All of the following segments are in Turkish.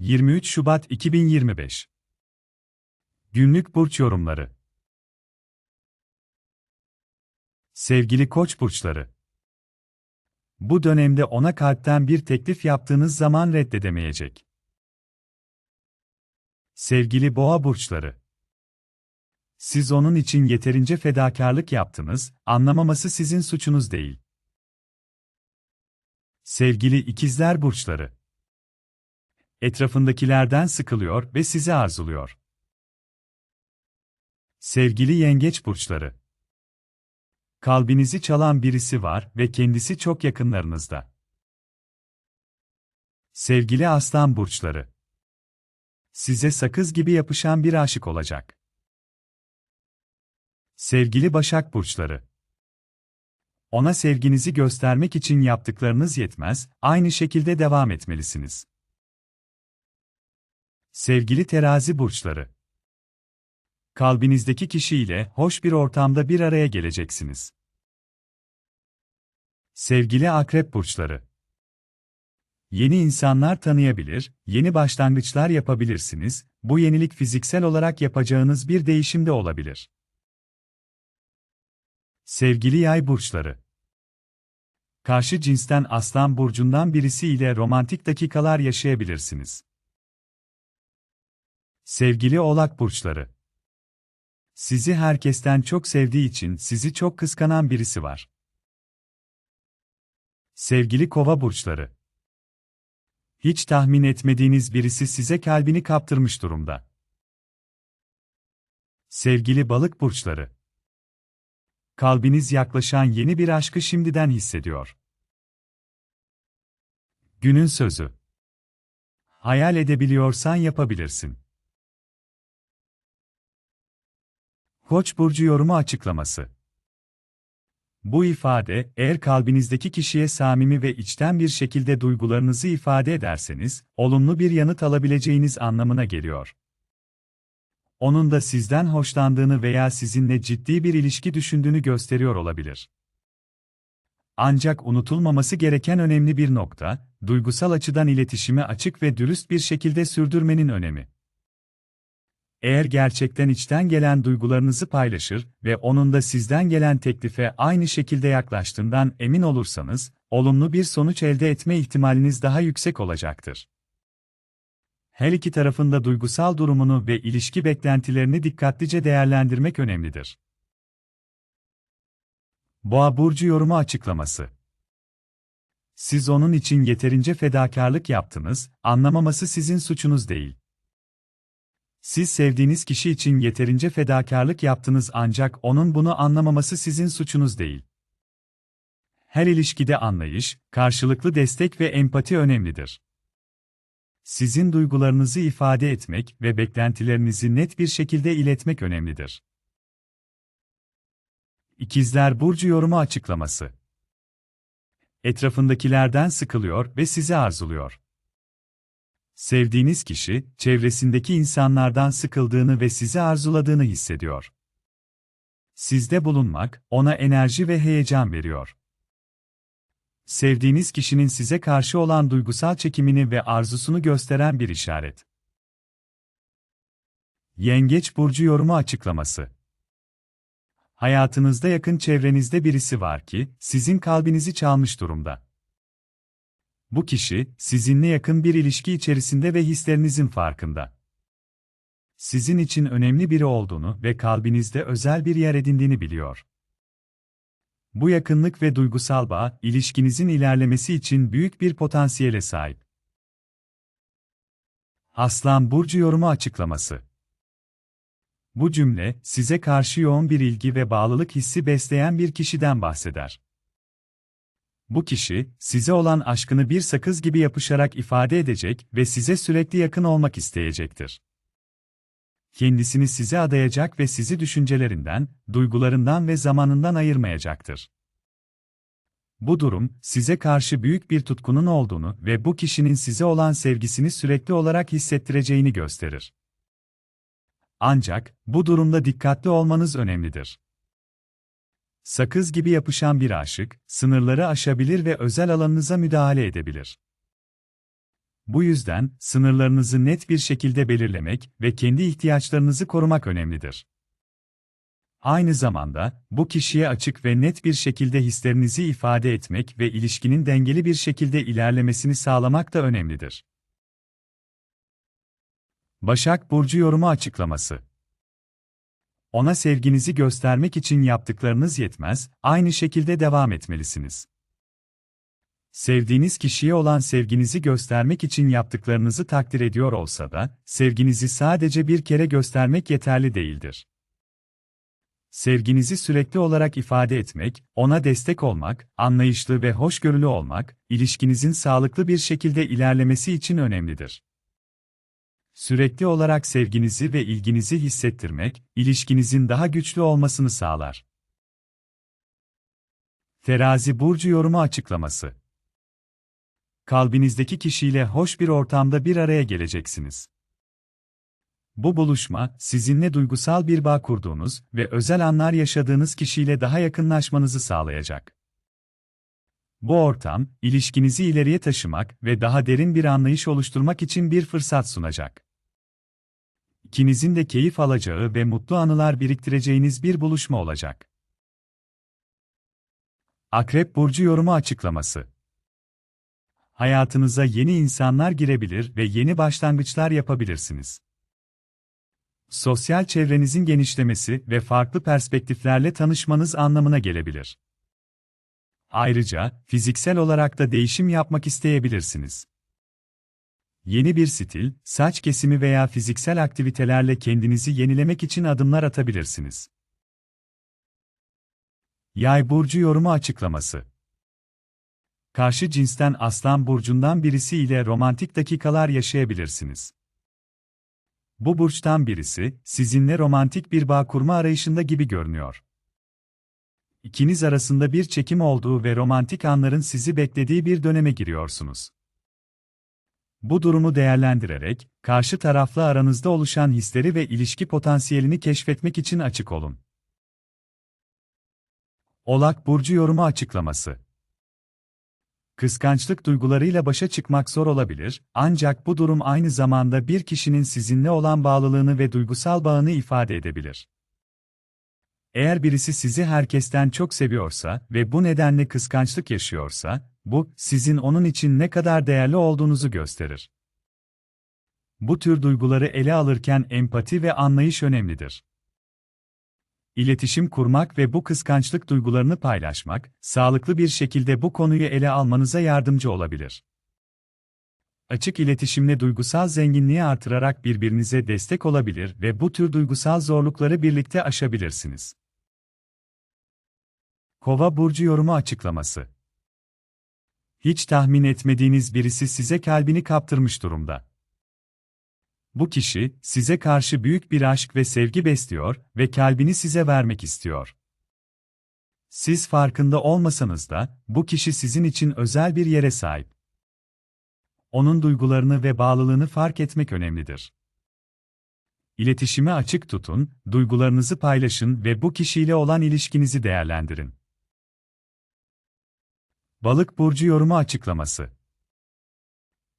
23 Şubat 2025 Günlük burç yorumları. Sevgili Koç burçları. Bu dönemde ona kalpten bir teklif yaptığınız zaman reddedemeyecek. Sevgili Boğa burçları. Siz onun için yeterince fedakarlık yaptınız, anlamaması sizin suçunuz değil. Sevgili ikizler burçları Etrafındakilerden sıkılıyor ve sizi arzuluyor. Sevgili yengeç burçları. Kalbinizi çalan birisi var ve kendisi çok yakınlarınızda. Sevgili aslan burçları. Size sakız gibi yapışan bir aşık olacak. Sevgili başak burçları. Ona sevginizi göstermek için yaptıklarınız yetmez, aynı şekilde devam etmelisiniz. Sevgili terazi burçları. Kalbinizdeki kişiyle hoş bir ortamda bir araya geleceksiniz. Sevgili akrep burçları. Yeni insanlar tanıyabilir, yeni başlangıçlar yapabilirsiniz. Bu yenilik fiziksel olarak yapacağınız bir değişim de olabilir. Sevgili yay burçları. Karşı cinsten aslan burcundan birisi ile romantik dakikalar yaşayabilirsiniz. Sevgili Oğlak burçları. Sizi herkesten çok sevdiği için sizi çok kıskanan birisi var. Sevgili Kova burçları. Hiç tahmin etmediğiniz birisi size kalbini kaptırmış durumda. Sevgili Balık burçları. Kalbiniz yaklaşan yeni bir aşkı şimdiden hissediyor. Günün sözü. Hayal edebiliyorsan yapabilirsin. Koç burcu yorumu açıklaması. Bu ifade, eğer kalbinizdeki kişiye samimi ve içten bir şekilde duygularınızı ifade ederseniz, olumlu bir yanıt alabileceğiniz anlamına geliyor. Onun da sizden hoşlandığını veya sizinle ciddi bir ilişki düşündüğünü gösteriyor olabilir. Ancak unutulmaması gereken önemli bir nokta, duygusal açıdan iletişimi açık ve dürüst bir şekilde sürdürmenin önemi. Eğer gerçekten içten gelen duygularınızı paylaşır ve onun da sizden gelen teklife aynı şekilde yaklaştığından emin olursanız, olumlu bir sonuç elde etme ihtimaliniz daha yüksek olacaktır. Her iki tarafında duygusal durumunu ve ilişki beklentilerini dikkatlice değerlendirmek önemlidir. Boğa burcu yorumu açıklaması. Siz onun için yeterince fedakarlık yaptınız, anlamaması sizin suçunuz değil. Siz sevdiğiniz kişi için yeterince fedakarlık yaptınız ancak onun bunu anlamaması sizin suçunuz değil. Her ilişkide anlayış, karşılıklı destek ve empati önemlidir. Sizin duygularınızı ifade etmek ve beklentilerinizi net bir şekilde iletmek önemlidir. İkizler Burcu yorumu açıklaması. Etrafındakilerden sıkılıyor ve sizi arzuluyor. Sevdiğiniz kişi, çevresindeki insanlardan sıkıldığını ve sizi arzuladığını hissediyor. Sizde bulunmak, ona enerji ve heyecan veriyor. Sevdiğiniz kişinin size karşı olan duygusal çekimini ve arzusunu gösteren bir işaret. Yengeç Burcu yorumu açıklaması Hayatınızda yakın çevrenizde birisi var ki, sizin kalbinizi çalmış durumda. Bu kişi, sizinle yakın bir ilişki içerisinde ve hislerinizin farkında. Sizin için önemli biri olduğunu ve kalbinizde özel bir yer edindiğini biliyor. Bu yakınlık ve duygusal bağ, ilişkinizin ilerlemesi için büyük bir potansiyele sahip. Aslan Burcu yorumu açıklaması Bu cümle, size karşı yoğun bir ilgi ve bağlılık hissi besleyen bir kişiden bahseder. Bu kişi, size olan aşkını bir sakız gibi yapışarak ifade edecek ve size sürekli yakın olmak isteyecektir. Kendisini size adayacak ve sizi düşüncelerinden, duygularından ve zamanından ayırmayacaktır. Bu durum, size karşı büyük bir tutkunun olduğunu ve bu kişinin size olan sevgisini sürekli olarak hissettireceğini gösterir. Ancak, bu durumda dikkatli olmanız önemlidir. Sakız gibi yapışan bir aşık, sınırları aşabilir ve özel alanınıza müdahale edebilir. Bu yüzden, sınırlarınızı net bir şekilde belirlemek ve kendi ihtiyaçlarınızı korumak önemlidir. Aynı zamanda, bu kişiye açık ve net bir şekilde hislerinizi ifade etmek ve ilişkinin dengeli bir şekilde ilerlemesini sağlamak da önemlidir. Başak Burcu yorumu açıklaması Ona sevginizi göstermek için yaptıklarınız yetmez, aynı şekilde devam etmelisiniz. Sevdiğiniz kişiye olan sevginizi göstermek için yaptıklarınızı takdir ediyor olsa da, sevginizi sadece bir kere göstermek yeterli değildir. Sevginizi sürekli olarak ifade etmek, ona destek olmak, anlayışlı ve hoşgörülü olmak, ilişkinizin sağlıklı bir şekilde ilerlemesi için önemlidir. Sürekli olarak sevginizi ve ilginizi hissettirmek, ilişkinizin daha güçlü olmasını sağlar. Terazi burcu yorumu açıklaması. Kalbinizdeki kişiyle hoş bir ortamda bir araya geleceksiniz. Bu buluşma, sizinle duygusal bir bağ kurduğunuz ve özel anlar yaşadığınız kişiyle daha yakınlaşmanızı sağlayacak. Bu ortam, ilişkinizi ileriye taşımak ve daha derin bir anlayış oluşturmak için bir fırsat sunacak. İkinizin de keyif alacağı ve mutlu anılar biriktireceğiniz bir buluşma olacak. Akrep Burcu Yorumu Açıklaması Hayatınıza yeni insanlar girebilir ve yeni başlangıçlar yapabilirsiniz. Sosyal çevrenizin genişlemesi ve farklı perspektiflerle tanışmanız anlamına gelebilir. Ayrıca, fiziksel olarak da değişim yapmak isteyebilirsiniz. Yeni bir stil, saç kesimi veya fiziksel aktivitelerle kendinizi yenilemek için adımlar atabilirsiniz. Yay burcu yorumu açıklaması. Karşı cinsten Aslan burcundan birisi ile romantik dakikalar yaşayabilirsiniz. Bu burçtan birisi, sizinle romantik bir bağ kurma arayışında gibi görünüyor. İkiniz arasında bir çekim olduğu ve romantik anların sizi beklediği bir döneme giriyorsunuz. Bu durumu değerlendirerek, karşı tarafla aranızda oluşan hisleri ve ilişki potansiyelini keşfetmek için açık olun. Olak Burcu Yorumu Açıklaması Kıskançlık duygularıyla başa çıkmak zor olabilir, ancak bu durum aynı zamanda bir kişinin sizinle olan bağlılığını ve duygusal bağını ifade edebilir. Eğer birisi sizi herkesten çok seviyorsa ve bu nedenle kıskançlık yaşıyorsa, bu, sizin onun için ne kadar değerli olduğunuzu gösterir. Bu tür duyguları ele alırken empati ve anlayış önemlidir. İletişim kurmak ve bu kıskançlık duygularını paylaşmak, sağlıklı bir şekilde bu konuyu ele almanıza yardımcı olabilir. Açık iletişimle duygusal zenginliği artırarak birbirinize destek olabilir ve bu tür duygusal zorlukları birlikte aşabilirsiniz. Kova burcu yorumu açıklaması. Hiç tahmin etmediğiniz birisi size kalbini kaptırmış durumda. Bu kişi, size karşı büyük bir aşk ve sevgi besliyor ve kalbini size vermek istiyor. Siz farkında olmasanız da, bu kişi sizin için özel bir yere sahip. Onun duygularını ve bağlılığını fark etmek önemlidir. İletişime açık tutun, duygularınızı paylaşın ve bu kişiyle olan ilişkinizi değerlendirin. Balık burcu yorumu açıklaması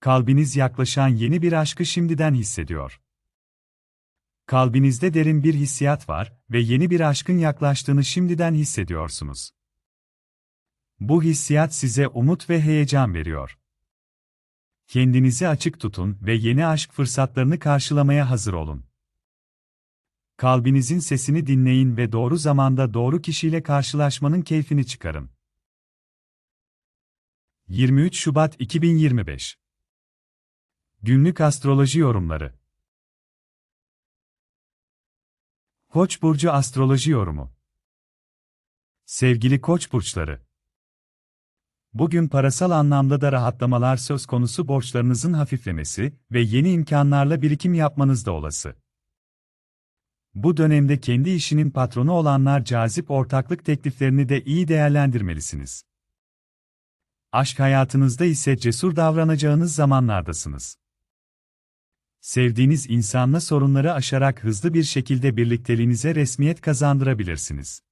kalbiniz yaklaşan yeni bir aşkı şimdiden hissediyor. Kalbinizde derin bir hissiyat var ve yeni bir aşkın yaklaştığını şimdiden hissediyorsunuz. Bu hissiyat size umut ve heyecan veriyor. Kendinizi açık tutun ve yeni aşk fırsatlarını karşılamaya hazır olun. Kalbinizin sesini dinleyin ve doğru zamanda doğru kişiyle karşılaşmanın keyfini çıkarın. 23 Şubat 2025 Günlük astroloji yorumları. Koç burcu astroloji yorumu. Sevgili Koç burçları. Bugün parasal anlamda da rahatlamalar söz konusu borçlarınızın hafiflemesi ve yeni imkanlarla birikim yapmanız da olası. Bu dönemde kendi işinin patronu olanlar cazip ortaklık tekliflerini de iyi değerlendirmelisiniz. Aşk hayatınızda ise cesur davranacağınız zamanlardasınız. Sevdiğiniz insanla sorunları aşarak hızlı bir şekilde birlikteliğinize resmiyet kazandırabilirsiniz.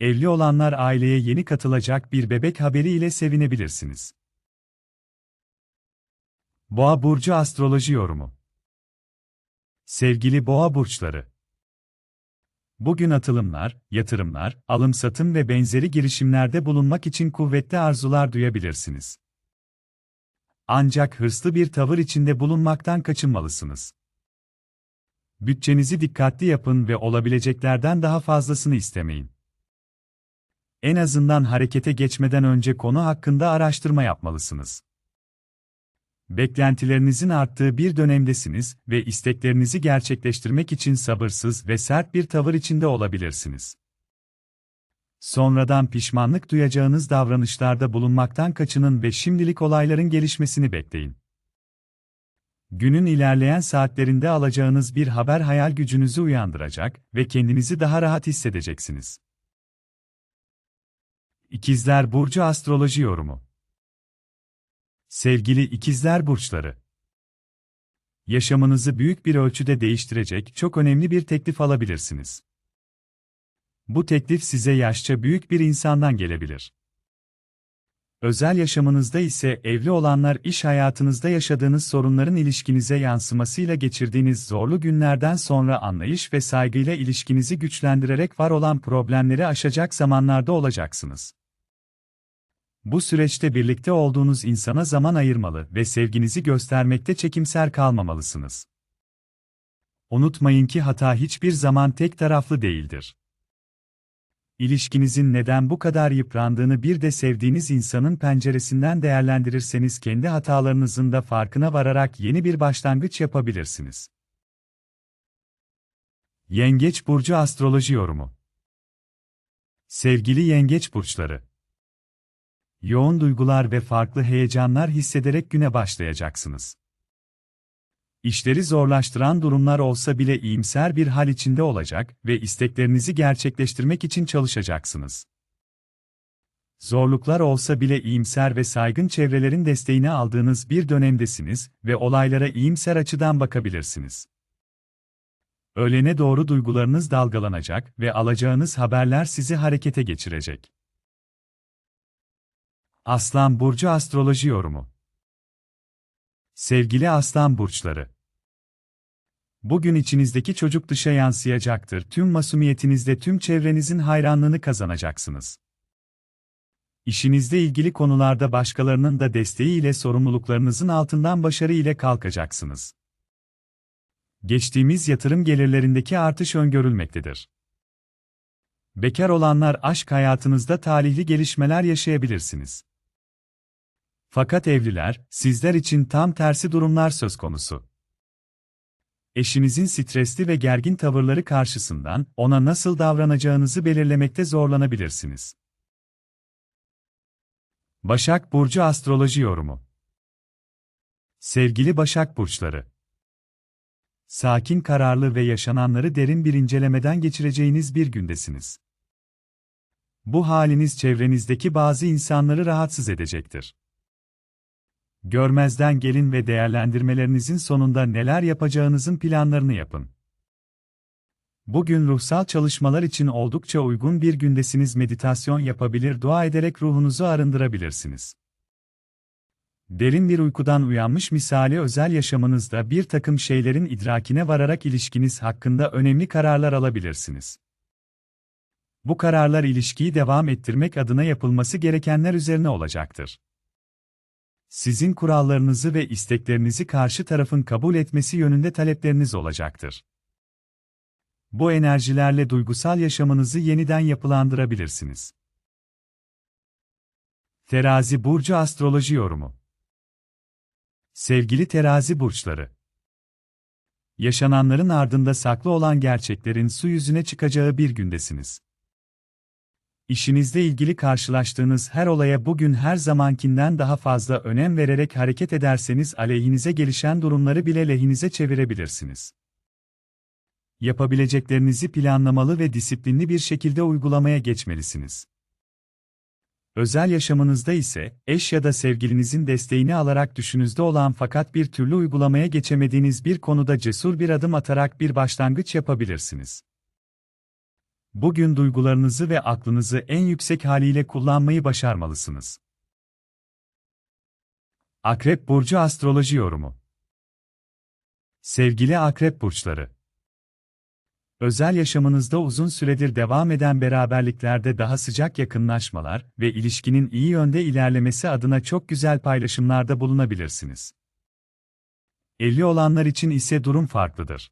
Evli olanlar aileye yeni katılacak bir bebek haberi ile sevinebilirsiniz. Boğa burcu astroloji yorumu. Sevgili Boğa burçları. Bugün atılımlar, yatırımlar, alım-satım ve benzeri girişimlerde bulunmak için kuvvetli arzular duyabilirsiniz. Ancak hırslı bir tavır içinde bulunmaktan kaçınmalısınız. Bütçenizi dikkatli yapın ve olabileceklerden daha fazlasını istemeyin. En azından harekete geçmeden önce konu hakkında araştırma yapmalısınız. Beklentilerinizin arttığı bir dönemdesiniz ve isteklerinizi gerçekleştirmek için sabırsız ve sert bir tavır içinde olabilirsiniz. Sonradan pişmanlık duyacağınız davranışlarda bulunmaktan kaçının ve şimdilik olayların gelişmesini bekleyin. Günün ilerleyen saatlerinde alacağınız bir haber hayal gücünüzü uyandıracak ve kendinizi daha rahat hissedeceksiniz. İkizler Burcu Astroloji Yorumu Sevgili ikizler burçları. Yaşamınızı büyük bir ölçüde değiştirecek çok önemli bir teklif alabilirsiniz. Bu teklif size yaşça büyük bir insandan gelebilir. Özel yaşamınızda ise evli olanlar iş hayatınızda yaşadığınız sorunların ilişkinize yansımasıyla geçirdiğiniz zorlu günlerden sonra anlayış ve saygıyla ilişkinizi güçlendirerek var olan problemleri aşacak zamanlarda olacaksınız. Bu süreçte birlikte olduğunuz insana zaman ayırmalı ve sevginizi göstermekte çekimser kalmamalısınız. Unutmayın ki hata hiçbir zaman tek taraflı değildir. İlişkinizin neden bu kadar yıprandığını bir de sevdiğiniz insanın penceresinden değerlendirirseniz kendi hatalarınızın da farkına vararak yeni bir başlangıç yapabilirsiniz. Yengeç burcu astroloji yorumu. Sevgili yengeç burçları, yoğun duygular ve farklı heyecanlar hissederek güne başlayacaksınız. İşleri zorlaştıran durumlar olsa bile iyimser bir hal içinde olacak ve isteklerinizi gerçekleştirmek için çalışacaksınız. Zorluklar olsa bile iyimser ve saygın çevrelerin desteğini aldığınız bir dönemdesiniz ve olaylara iyimser açıdan bakabilirsiniz. Öğlene doğru duygularınız dalgalanacak ve alacağınız haberler sizi harekete geçirecek. Aslan Burcu Astroloji Yorumu Sevgili Aslan Burçları Bugün içinizdeki çocuk dışa yansıyacaktır. Tüm masumiyetinizle tüm çevrenizin hayranlığını kazanacaksınız. İşinizle ilgili konularda başkalarının da desteği ile sorumluluklarınızın altından başarı ile kalkacaksınız. Geçtiğimiz yatırım gelirlerindeki artış öngörülmektedir. Bekar olanlar aşk hayatınızda talihli gelişmeler yaşayabilirsiniz. Fakat evliler, sizler için tam tersi durumlar söz konusu. Eşinizin stresli ve gergin tavırları karşısından ona nasıl davranacağınızı belirlemekte zorlanabilirsiniz. Başak Burcu Astroloji Yorumu Sevgili Başak Burçları Sakin kararlı ve yaşananları derin bir incelemeden geçireceğiniz bir gündesiniz. Bu haliniz çevrenizdeki bazı insanları rahatsız edecektir. Görmezden gelin ve değerlendirmelerinizin sonunda neler yapacağınızın planlarını yapın. Bugün ruhsal çalışmalar için oldukça uygun bir gündesiniz meditasyon yapabilir dua ederek ruhunuzu arındırabilirsiniz. Derin bir uykudan uyanmış misali özel yaşamınızda bir takım şeylerin idrakine vararak ilişkiniz hakkında önemli kararlar alabilirsiniz. Bu kararlar ilişkiyi devam ettirmek adına yapılması gerekenler üzerine olacaktır. Sizin kurallarınızı ve isteklerinizi karşı tarafın kabul etmesi yönünde talepleriniz olacaktır. Bu enerjilerle duygusal yaşamınızı yeniden yapılandırabilirsiniz. Terazi burcu astroloji yorumu. Sevgili terazi burçları, yaşananların ardında saklı olan gerçeklerin su yüzüne çıkacağı bir gündesiniz. İşinizle ilgili karşılaştığınız her olaya bugün her zamankinden daha fazla önem vererek hareket ederseniz aleyhinize gelişen durumları bile lehinize çevirebilirsiniz. Yapabileceklerinizi planlamalı ve disiplinli bir şekilde uygulamaya geçmelisiniz. Özel yaşamınızda ise eş ya da sevgilinizin desteğini alarak düşünüzde olan fakat bir türlü uygulamaya geçemediğiniz bir konuda cesur bir adım atarak bir başlangıç yapabilirsiniz. Bugün duygularınızı ve aklınızı en yüksek haliyle kullanmayı başarmalısınız. Akrep Burcu Astroloji Yorumu Sevgili Akrep Burçları Özel yaşamınızda uzun süredir devam eden beraberliklerde daha sıcak yakınlaşmalar ve ilişkinin iyi yönde ilerlemesi adına çok güzel paylaşımlarda bulunabilirsiniz. Evli olanlar için ise durum farklıdır.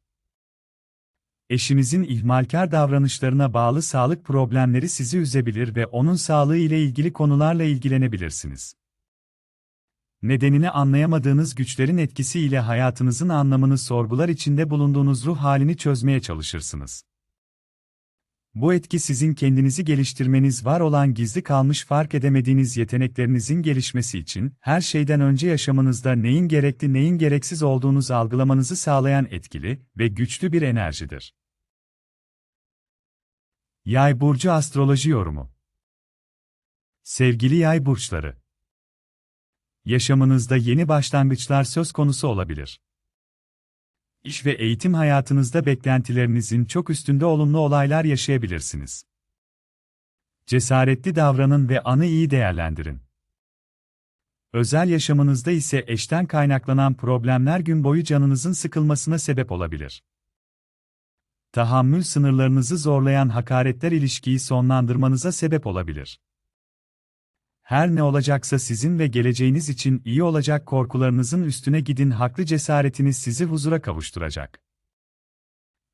Eşinizin ihmalkar davranışlarına bağlı sağlık problemleri sizi üzebilir ve onun sağlığı ile ilgili konularla ilgilenebilirsiniz. Nedenini anlayamadığınız güçlerin etkisiyle hayatınızın anlamını sorgular içinde bulunduğunuz ruh halini çözmeye çalışırsınız. Bu etki sizin kendinizi geliştirmeniz var olan gizli kalmış fark edemediğiniz yeteneklerinizin gelişmesi için, her şeyden önce yaşamınızda neyin gerekli neyin gereksiz olduğunuzu algılamanızı sağlayan etkili ve güçlü bir enerjidir. Yay burcu astroloji yorumu. Sevgili yay burçları, yaşamınızda yeni başlangıçlar söz konusu olabilir. İş ve eğitim hayatınızda beklentilerinizin çok üstünde olumlu olaylar yaşayabilirsiniz. Cesaretli davranın ve anı iyi değerlendirin. Özel yaşamınızda ise eşten kaynaklanan problemler gün boyu canınızın sıkılmasına sebep olabilir. Tahammül sınırlarınızı zorlayan hakaretler ilişkiyi sonlandırmanıza sebep olabilir. Her ne olacaksa sizin ve geleceğiniz için iyi olacak korkularınızın üstüne gidin haklı cesaretiniz sizi huzura kavuşturacak.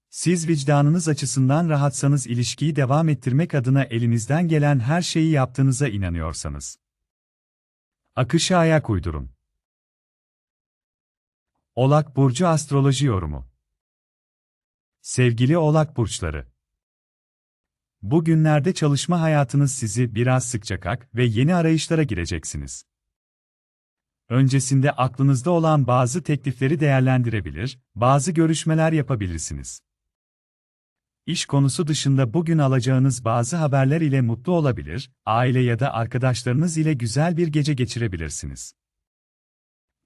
Siz vicdanınız açısından rahatsanız ilişkiyi devam ettirmek adına elinizden gelen her şeyi yaptığınıza inanıyorsanız. Akışa ayak uydurun. Olak Burcu Astroloji Yorumu Sevgili Oğlak Burçları Bugünlerde çalışma hayatınız sizi biraz sıkacak ve yeni arayışlara gireceksiniz. Öncesinde aklınızda olan bazı teklifleri değerlendirebilir, bazı görüşmeler yapabilirsiniz. İş konusu dışında bugün alacağınız bazı haberler ile mutlu olabilir, aile ya da arkadaşlarınız ile güzel bir gece geçirebilirsiniz.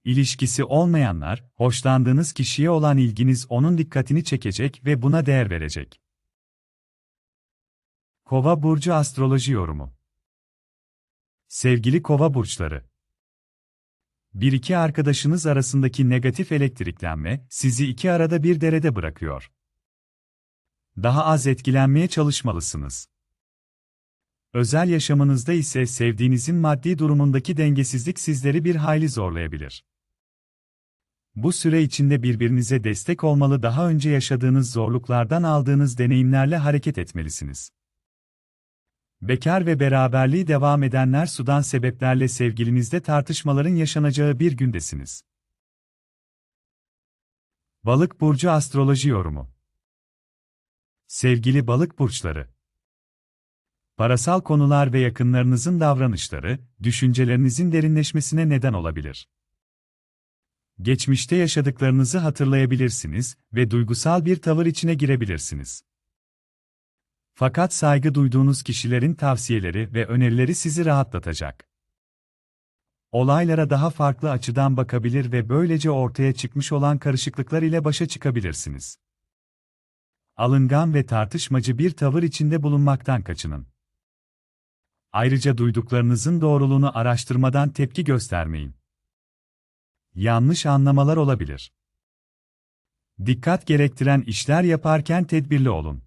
İlişkisi olmayanlar, hoşlandığınız kişiye olan ilginiz onun dikkatini çekecek ve buna değer verecek. Kova burcu astroloji yorumu. Sevgili Kova burçları. Bir iki arkadaşınız arasındaki negatif elektriklenme sizi iki arada bir derede bırakıyor. Daha az etkilenmeye çalışmalısınız. Özel yaşamınızda ise sevdiğinizin maddi durumundaki dengesizlik sizleri bir hayli zorlayabilir. Bu süre içinde birbirinize destek olmalı daha önce yaşadığınız zorluklardan aldığınız deneyimlerle hareket etmelisiniz. Bekar ve beraberliği devam edenler sudan sebeplerle sevgilinizde tartışmaların yaşanacağı bir gündesiniz. Balık burcu astroloji yorumu. Sevgili balık burçları. Parasal konular ve yakınlarınızın davranışları, düşüncelerinizin derinleşmesine neden olabilir. Geçmişte yaşadıklarınızı hatırlayabilirsiniz ve duygusal bir tavır içine girebilirsiniz. Fakat saygı duyduğunuz kişilerin tavsiyeleri ve önerileri sizi rahatlatacak. Olaylara daha farklı açıdan bakabilir ve böylece ortaya çıkmış olan karışıklıklar ile başa çıkabilirsiniz. Alıngan ve tartışmacı bir tavır içinde bulunmaktan kaçının. Ayrıca duyduklarınızın doğruluğunu araştırmadan tepki göstermeyin. Yanlış anlamalar olabilir. Dikkat gerektiren işler yaparken tedbirli olun.